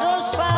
Dos pa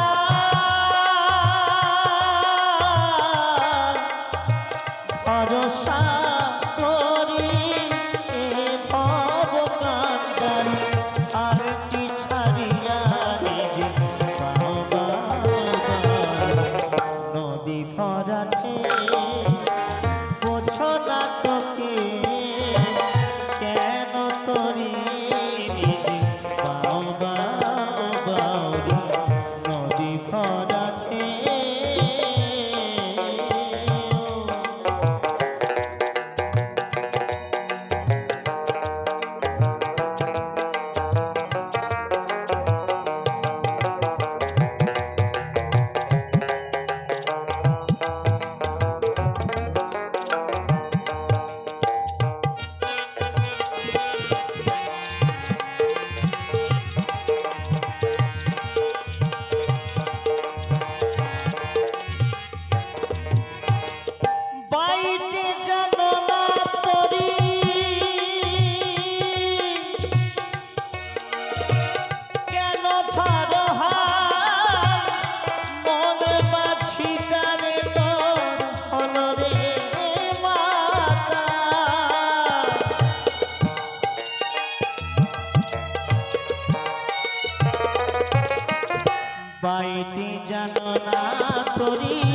হইতে জানো না করি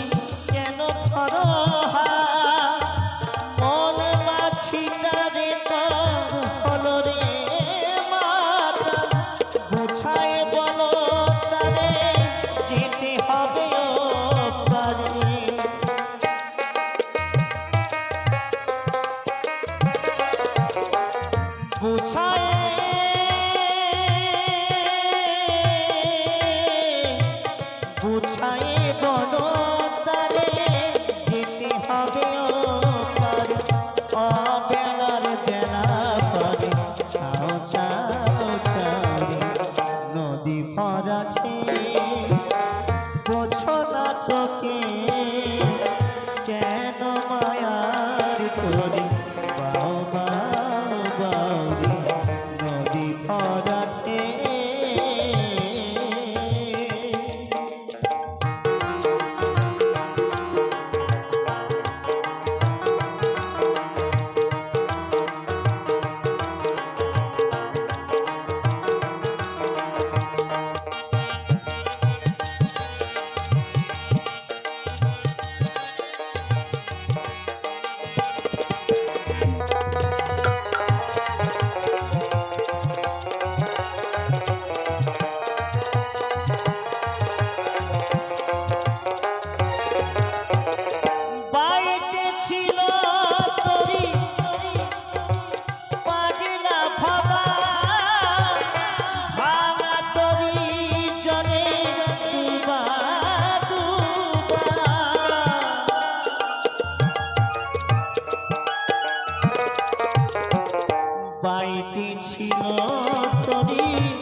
মাইটি ছিল চরিত্র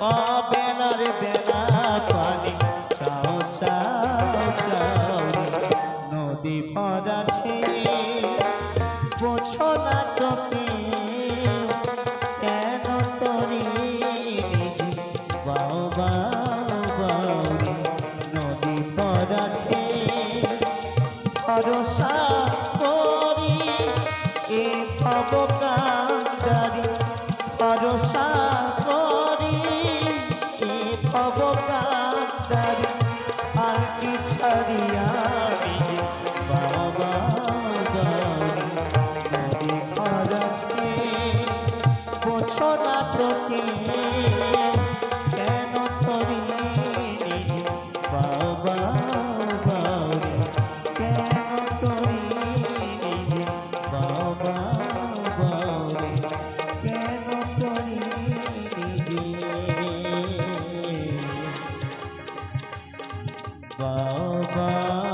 ও বেলার বেলা পানি, চাও চাও চাও, নদী ভরাতে বোঝো না তোকে কেন তরি বাও বাও বাও নদী ভরাতে ভরসা পাব কান্তার আর কি ছাড়িয়া বাবা জানি বছরা প্রতি বাবা